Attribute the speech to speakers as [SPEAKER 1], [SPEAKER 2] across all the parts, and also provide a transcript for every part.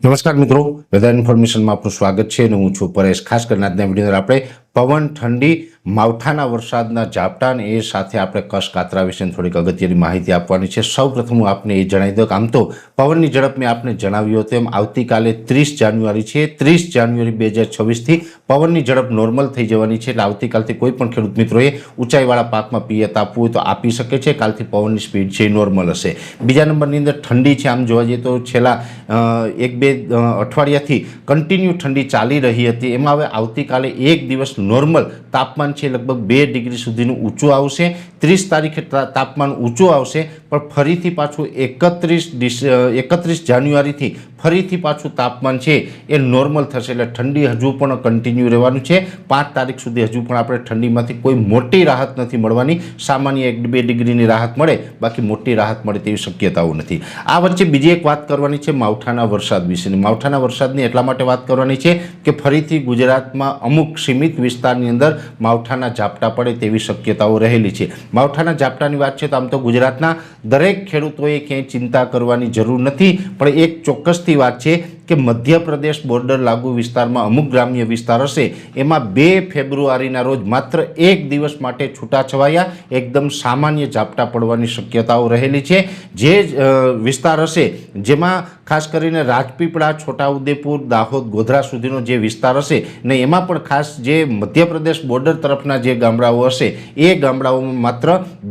[SPEAKER 1] નમસ્કાર મિત્રો વેધર ઇન્ફોર્મેશનમાં આપનું સ્વાગત છે અને હું છું પરેશ. ખાસ કરીને આજના વીડિયો આપણે પવન, ઠંડી માવઠાના વરસાદના ઝાપટા અને એ સાથે આપણે કશ કાતરા વિશેની થોડીક અગત્યની માહિતી આપવાની છે. સૌ પ્રથમ હું આપને એ જણાવી દઉં કે આમ તો પવનની ઝડપ મેં આપને જણાવ્યું હતું એમ આવતીકાલે ત્રીસ જાન્યુઆરી છે. ત્રીસ જાન્યુઆરી બે હજાર છવ્વીસથી પવનની ઝડપ નોર્મલ થઈ જવાની છે. એટલે આવતીકાલથી કોઈ પણ ખેડૂત મિત્રોએ ઊંચાઈવાળા પાકમાં પિયત આપવું હોય તો આપી શકે છે. કાલથી પવનની સ્પીડ છે એ નોર્મલ હશે. બીજા નંબરની અંદર ઠંડી છે. આમ જોવા જઈએ તો છેલ્લા એક બે અઠવાડિયાથી કન્ટિન્યુ ઠંડી ચાલી રહી હતી. એમાં હવે આવતીકાલે એક દિવસ નોર્મલ તાપમાન છે લગભગ બે ડિગ્રી સુધીનું ઊંચું આવશે. ત્રીસ તારીખે તાપમાન ઊંચું આવશે, પણ ફરીથી પાછું એકત્રીસ ડિસ એકત્રીસ જાન્યુઆરીથી ફરીથી પાછું તાપમાન છે એ નોર્મલ થશે એટલે ઠંડી હજુ પણ કન્ટિન્યુ રહેવાનું છે. પાંચ તારીખ સુધી હજુ પણ આપણે ઠંડીમાંથી કોઈ મોટી રાહત નથી મળવાની. સામાન્ય એક બે ડિગ્રીની રાહત મળે, બાકી મોટી રાહત મળે તેવી શક્યતાઓ નથી. આ વચ્ચે બીજી એક વાત કરવાની છે માવઠાના વરસાદ વિશેની. માવઠાના વરસાદની એટલા માટે વાત કરવાની છે કે ફરીથી ગુજરાતમાં અમુક સીમિત વિસ્તારની અંદર માવઠાના ઝાપટા પડે તેવી શક્યતાઓ રહેલી છે. માવઠાના ઝાપટાની વાત છે તો આમ તો ગુજરાતના દરેક ખેડૂતોએ ક્યાંય ચિંતા કરવાની જરૂર નથી. પણ એક ચોક્કસથી વાત છે કે મધ્યપ્રદેશ બોર્ડર લાગુ વિસ્તારમાં અમુક ગ્રામ્ય વિસ્તાર હશે, એમાં બે ફેબ્રુઆરીના રોજ માત્ર એક દિવસ માટે છૂટાછવાયા, એકદમ સામાન્ય ઝાપટા પડવાની શક્યતાઓ રહેલી છે. જે વિસ્તાર હશે, જેમાં ખાસ કરીને રાજપીપળા, છોટાઉદેપુર, દાહોદ, ગોધરા સુધીનો જે વિસ્તાર હશે, ને એમાં પણ ખાસ જે મધ્યપ્રદેશ બોર્ડર તરફના જે ગામડાઓ હશે, એ ગામડાઓમાં માત્ર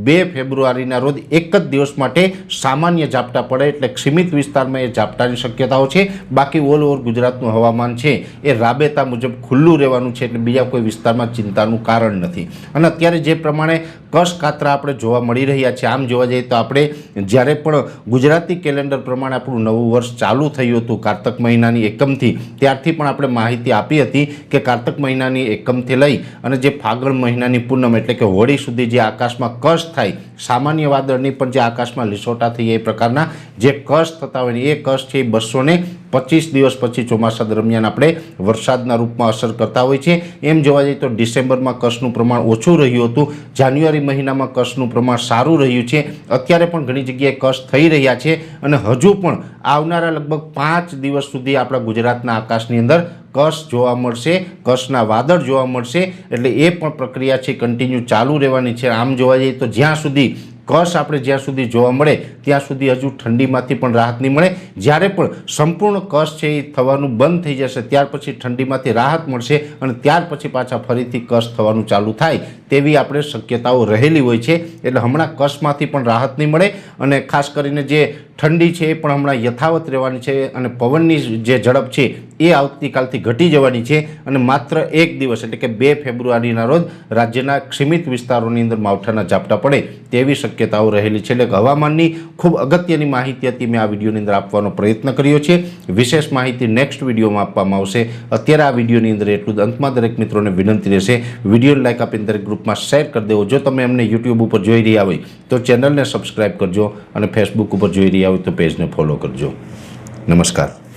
[SPEAKER 1] બે ફેબ્રુઆરીના રોજ એક જ દિવસ માટે સામાન્ય ઝાપટા પડે, એટલે સીમિત વિસ્તારમાં એ ઝાપટાની શક્યતાઓ છે. બાકી ઓલ ઓવર ગુજરાતનું હવામાન છે એ રાબેતા મુજબ ખુલ્લું રહેવાનું છે એટલે બીજા કોઈ વિસ્તારમાં ચિંતાનું કારણ નથી. અને અત્યારે જે પ્રમાણે કશ કાતરા આપણે જોવા મળી રહ્યા છે, આમ જોવા જઈએ તો આપણે જ્યારે પણ ગુજરાતી કેલેન્ડર પ્રમાણે આપણું નવું વર્ષ ચાલુ થયું હતું કારતક મહિનાની એકમથી, ત્યારથી પણ આપણે માહિતી આપી હતી કે કારતક મહિનાની એકમથી લઈ અને જે ફાગણ મહિનાની પૂનમ એટલે કે હોળી સુધી જે આકાશમાં કશ થાય, સામાન્ય વાદળની પણ જે આકાશમાં લીસોટા થઈ એ પ્રકારના જે કશ થતા હોય એ કશ છે એ બસો પચીસ દિવસ પછી ચોમાસા દરમિયાન આપણે વરસાદના રૂપમાં અસર કરતા હોય છે. એમ જોવા જઈએ તો ડિસેમ્બરમાં કશનું પ્રમાણ ઓછું રહ્યું હતું. જાન્યુઆરી મહિનામાં કશનું પ્રમાણ સારું રહ્યું છે. અત્યારે પણ ઘણી જગ્યાએ કશ થઈ રહ્યા છે અને હજુ પણ આવનારા લગભગ પાંચ દિવસ સુધી આપણા ગુજરાતના આકાશની અંદર કશ જોવા મળશે કશના વાદળ જોવા મળશે. એટલે એ પણ પ્રક્રિયા છે કન્ટિન્યુ ચાલુ રહેવાની છે. આમ જોવા જઈએ તો જ્યાં સુધી કશ આપણે જ્યાં સુધી જોવા મળે, ત્યાં સુધી હજુ ઠંડીમાંથી પણ રાહત નહીં મળે. જ્યારે પણ સંપૂર્ણ કશ છે એ થવાનું બંધ થઈ જશે, ત્યાર પછી ઠંડીમાંથી રાહત મળશે અને ત્યાર પછી પાછા ફરીથી કશ થવાનું ચાલુ થાય તેવી આપણે શક્યતાઓ રહેલી હોય છે. એટલે હમણાં કશમાંથી પણ રાહત નહીં મળે અને ખાસ કરીને જે ઠંડી છે એ પણ હમણાં યથાવત રહેવાની છે અને પવનની જે ઝડપ છે એ આવતીકાલથી ઘટી જવાની છે અને માત્ર એક દિવસ એટલે કે બે ફેબ્રુઆરીના રોજ રાજ્યના સીમિત વિસ્તારોની અંદર માવઠાના ઝાપટા પડે તેવી શક્યતાઓ રહેલી છે. એટલે હવામાનની ખૂબ અગત્યની માહિતી હતી, મેં આ વિડીયોની અંદર આપવાનો પ્રયત્ન કર્યો છે. વિશેષ માહિતી નેક્સ્ટ વિડીયોમાં આપવામાં આવશે. અત્યારે આ વિડીયોની અંદર એટલું જ. અંતમાં દરેક મિત્રોને વિનંતી રહેશે, વિડીયોને લાઇક આપીને દરેક ગ્રુપમાં શેર કરી દેવો. જો તમે અમને યુટ્યુબ ઉપર જોઈ રહ્યા હોય તો ચેનલને સબસ્ક્રાઈબ કરજો અને ફેસબુક ઉપર જોઈ રહ્યા હોય તો પેજને ફોલો કરજો. નમસ્કાર.